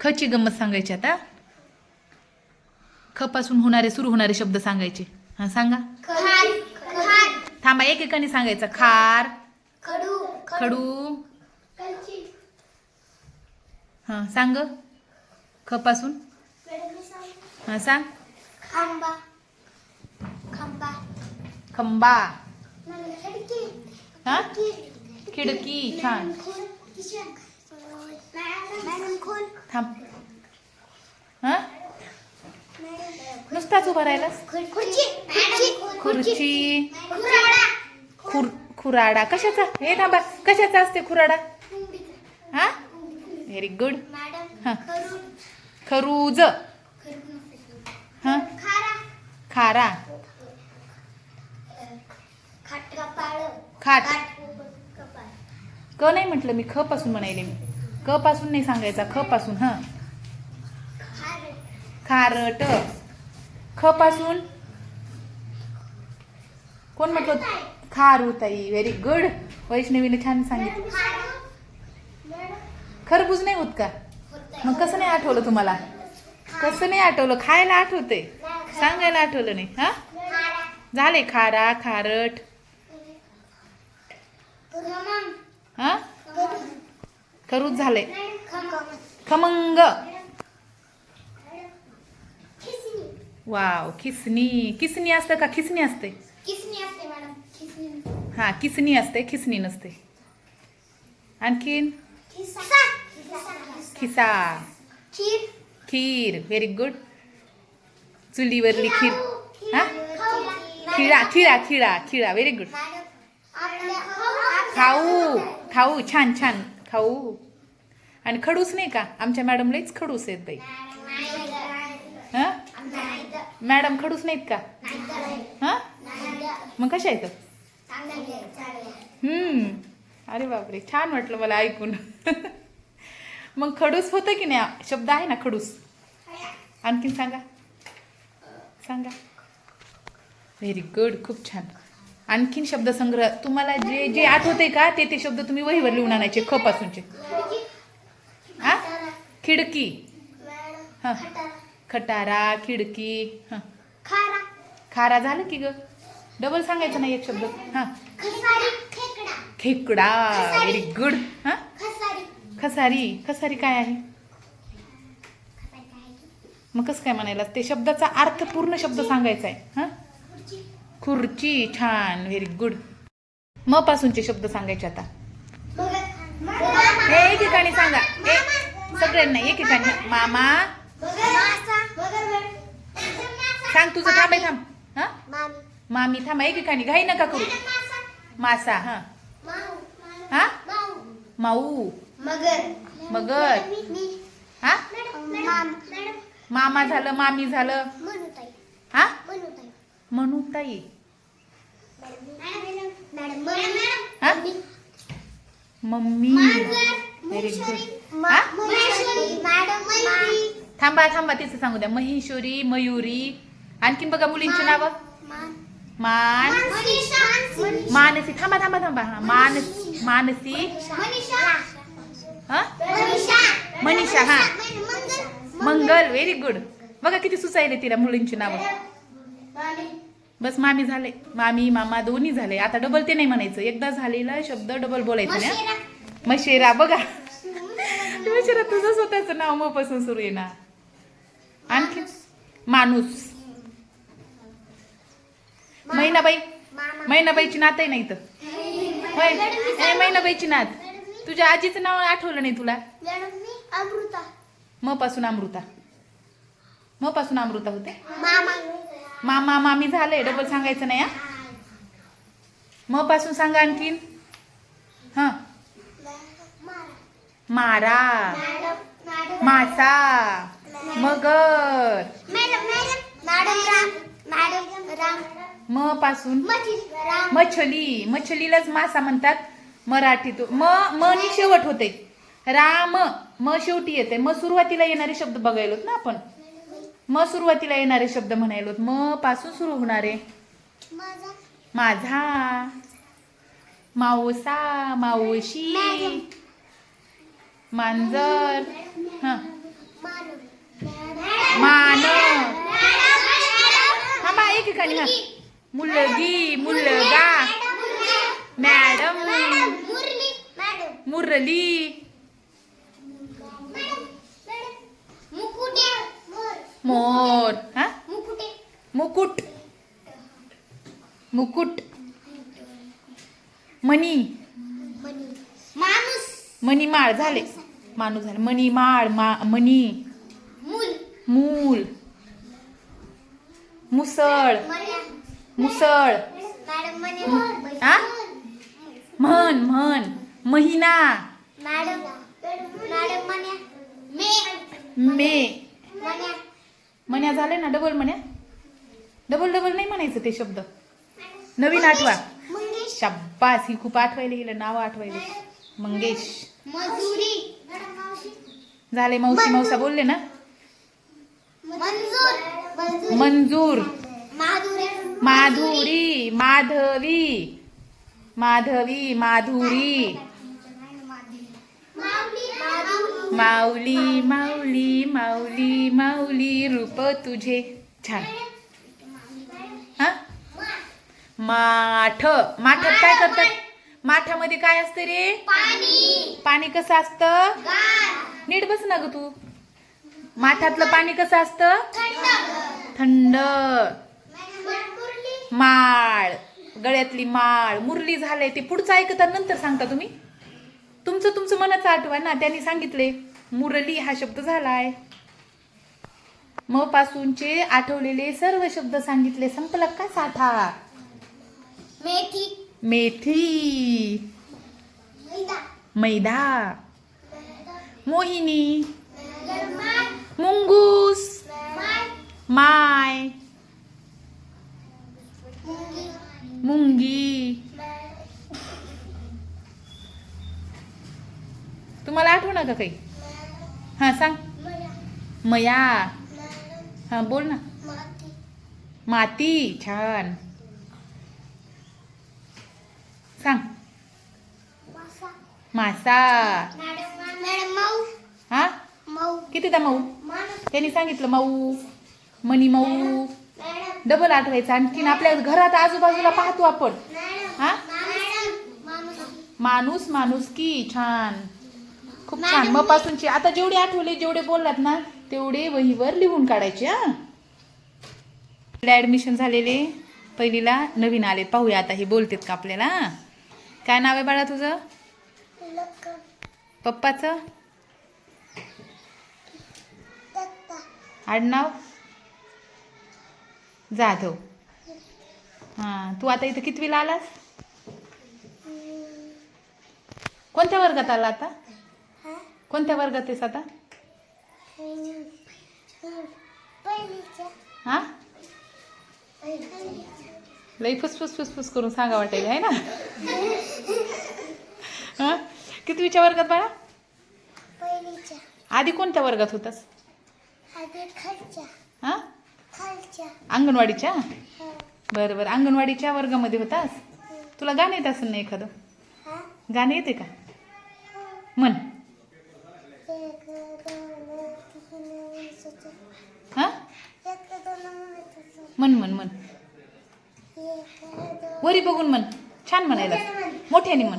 खची गंमत सांगायची आता. ख पासून होणारे सुरू होणारे शब्द सांगायचे. हा सांगा. थांबा एकेकाने सांगायचं. खार. खडू खडू. हा सांग. ख पासून हा सांग. खांबा. खांबा. खंबा. खिडकी. हा? खिडकी. छान. खोल. हा? नुसताच उभा राहिलास? खुर्ची. खुर खुराडा. कशाचा? हे थांबा. कशाचा असते खुराडा? हा? व्हेरी गुड हा. खरूज. हा? खारा. खारा. खाट. क नाही म्हटलं मी. ख पासून म्हणायले मी. क पासून नाही सांगायचा. ख पासून हा. खारट. ख पासून? कोण म्हटलं खारुताई व्हेरी गुड वैष्णवीने छान सांगितलं. खरबूज नाही होत का? मग कसं नाही आठवलं तुम्हाला? कसं नाही आठवलं? खायला आठवते. सांगायला आठवलं नाही. हा? झाले खारा खारट. हा? खरूच झाले. खमंग. वाव खिसनी किसनी असतं का? खिसनी असते? किसनी असते मॅडम किसनी हा किसनी असते खिसनी नसते. आणखीन? खिसा खिसा. खीर. खीर व्हेरी गुड चुलीवरली खीर हा? खिळा खिळा खिळा खिळा व्हेरी गुड खाऊ खाऊ छान छान खाऊ. आणि खडूस नाही का? आमच्या मॅडमलाच खडूस आहेत बाई. हा? मॅडम खडूस नाहीत का? हा? मग कशा आहेत? हम्म. अरे बापरे छान वाटलं मला ऐकून. मग खडूस होतं की नाही? शब्द आहे ना खडूस? आणखीन सांगा. सांगा. व्हेरी गुड खूप छान. आणखीन शब्दसंग्रह तुम्हाला जे जे आठवते का ते ते शब्द तुम्ही वहीवर लिहून आणायचे ख पासूनचे हा? खिडकी. हा. खटारा खिडकी हा. खारा. खारा झालं की ग? डबल सांगायचं नाही एक शब्द. हा. खसारी खेकडा. खेकडा. व्हेरी गुड हा? खसारी. खसारी. खसारी काय आहे? मग कसं काय म्हणायला? ते शब्दाचा अर्थ पूर्ण शब्द सांगायचा आहे. हा? खुर्ची. छान. व्हेरी गुड म पासूनचे शब्द सांगायचे आता. हे एकेकाने सांगा. सगळ्यांना एकेकाने. मामा. सांग तुझं थांब आहे थांब. हा? मामी. थांबा एकेकाने घाई नका करू. मासा. हा. हा? माऊ. मगर. मगर. हा? मॅडम मामा. झालं मामी झालं. हा? मॅडम हा? मम्मी. व्हेरी गुड हा? मॅडम थांबा थांबा तिचं सांगू द्या. महेश्वरी मयुरी. आणखीन बघा मुलींची नावं. मान. मानसी थांबा थांबा थांबा. हा मानस मानसी. हा? मनीषा. हा. मंगल. व्हेरी गुड बघा किती सुचायले तिला मुलींची नावं. बस मामी झाले. मामी मामा दोन्ही झाले. आता डबल ते नाही म्हणायचं. एकदा झालेला शब्द डबल बोलायचं ना? मशेरा. बघा. मशेरा तुझं स्वतःचं नाव मग पासून सुरू आहे ना? आणखी? माणूस मैनाबाई. मैनाबाईची नात आहे ना इथं? होय. ए, मैनाबाईची नात. तुझ्या आजीचं नाव आठवलं नाही तुला? अमृता. म पासून अमृता. म पासून अमृता होते? मामा. मामा मामी झाले डबल सांगायचं नाही हा? म पासून सांगा आणखीन. हा. मारा. मासा. मगर. Madam madam. Madam Ram. Madam Ram. म पासून मछली. मछलीलाच मासा म्हणतात मराठीत म म नी शेवट होते. राम म शेवटी येते. म सुरुवातीला येणारे शब्द बघायलोत ना आपण? म सुरुवातीला येणारे शब्द म्हणायलोत. म पासून सुरू होणारे? माझा मावसा मावशी. मांजर. हां. मान हा बा एक ठिकाणी हा मुलगी मुलगा. मॅडम. मुरली. मॅडम मुरली मुकुटे मोर. हा? मुकुटे. मुकुट. मुकुट मणी मणिमाळ झाले. माणूस झाले. मणिमाळ मा मणी. मूल. मूल. मुसळ. मुसळ. म्हणे हा? म्हण म्हण. महिना. मे. मे म्हणे मन्या झाले ना डबल मन्या डबल डबल नाही म्हणायचं ते शब्द. नवीन आठवा. शाब्बास ही खूप आठवायला गेलं नाव आठवायला. मंगेश. मजुरी झाले मावशी मावसा बोलले ना? मंजूर. मंजूर. मंजूर माधुरी माधवी. माधवी माधुरी. माऊली माऊली माऊली माऊली रूप तुझे. छान. हा? माठ. माठात काय करतात? माठामध्ये काय असतं रे? पाणी. कसं असतं? नीट बस ना ग तू. माठातलं पाणी कसं असतं? थंड. माळ. गळ्यातली माळ. मुरली झाले ते पुढचं ऐकता नंतर सांगता तुम्ही. तुमचं तुमचं मनाचं आठवा ना. त्यांनी सांगितले मुरली हा शब्द झालाय. म पासूनचे आठवलेले सर्व शब्द सांगितले. संपला का साठा? मेथी. मेथी. मैदा. मैदा. मोहिनी. मुंगूस. माय मुंगी मुंगी. तुम्हाला आठवणार का काही? हां सांग. मया. हां बोल ना. माती. छान. सांग. मासा. हा? मऊ कितीदा मऊ? त्यांनी सांगितलं मऊ. मनी मऊ डबल आठवायचं. आणखीन आपल्या घरात आजूबाजूला पाहतो आपण. हा? माणूस माणूस की छान. खूप छान. मग पासूनची आता जेवढे आठवले जेवढे बोललात ना तेवढे वहीवर लिहून काढायचे हा. ऍडमिशन झालेले. पहिलीला नवीन आले पाहूया आता हे बोलतेत का आपल्याला? काय नाव आहे बाळा तुझं? पप्पाचं? आडनाव? जाधव हां तू आता इथं कितवीला आलास? कोणत्या वर्गात आला आता? कोणत्या वर्गात आहेस आता? हां? लई फुसफुस फुसफुस करून सांगा वाटेल आहे ना? हां? कितवीच्या वर्गात बाळा? आधी कोणत्या वर्गात होतास? हां? अंगणवाडीच्या. हा. बरं बरं. अंगणवाडीच्या वर्गामध्ये होतास? तुला गाणं येत असेल ना एखादं? हा? गाणं येते का? म्हण. हां? दोन तीन म्हण म्हण म्हण. वरी बघून म्हण. छान म्हणायला मोठ्याने म्हण.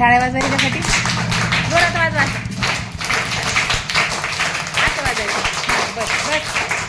टाळ्या वाजवा त्याच्यासाठी जोरात वाजवा. असं वाजवायचं बस बस.